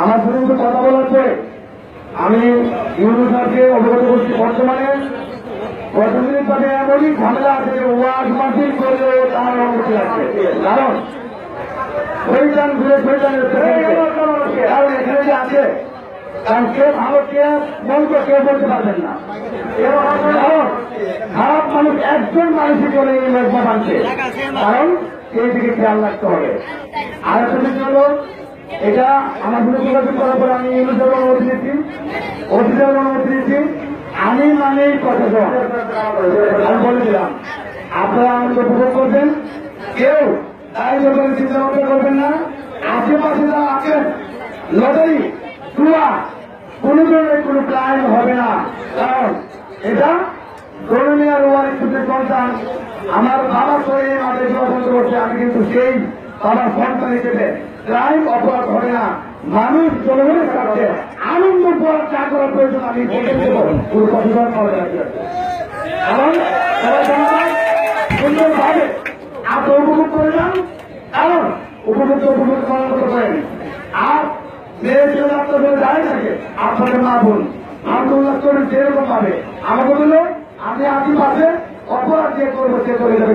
আমার একটু কথা পরে আমি ইউনু স্যারকে অবগত করছি বর্তমানে। প্রতিদিনের সাথে এমনই ঝামেলা আছে ওয়াজ মাসিল করলেও তার অনুমতি আছে কারণ শৈতান ঘুরে শৈতানের কারণ এখানে যে আছে, কারণ কে ভালো, কে মন্দ কেউ বলতে পারবেন না। খারাপ মানুষ একজন মানুষই করে এই মেজমা বানছে কারণ সেই দিকে খেয়াল রাখতে হবে। আর একটা বিষয় হলো এটা আমার সাথে যোগাযোগ করার পরে আমি ইউনিসেফ অনুমতি দিচ্ছি অফিসের অনুমতি দিচ্ছি আমি মানেই কথা আমি বলে দিলাম, আপনারা আনন্দ উপভোগ করবেন। কেউ তাই যখন চিন্তা ভাবনা করবেন না। আশেপাশে যা আছেন, লটারি জুয়া কোনো ধরনের কোনো ক্রাইম হবে না। কারণ এটা করুণিয়ার ওয়ারি ছুটে সন্তান। আমার বাবা করে মাঠে পছন্দ করছে, আমি কিন্তু সেই বাবার সন্তান হিসেবে ক্রাইম অপরাধ হবে না। মানুষ জনগণের কাছে আনন্দ করার চা করার প্রয়োজন আমি সুন্দরভাবে আপনি উপভোগ করে যান কারণ উপযুক্ত উপভোগ করার মতো করেন আর মেয়ে ছেলে আপনাদের দাঁড়িয়ে থাকে। আপনাদের মা বোন। আন্দোলন করে যেরকম পাবে আমাকে বলল আমি আপনি পাশে অপরাধ যে করব সে করে যাবে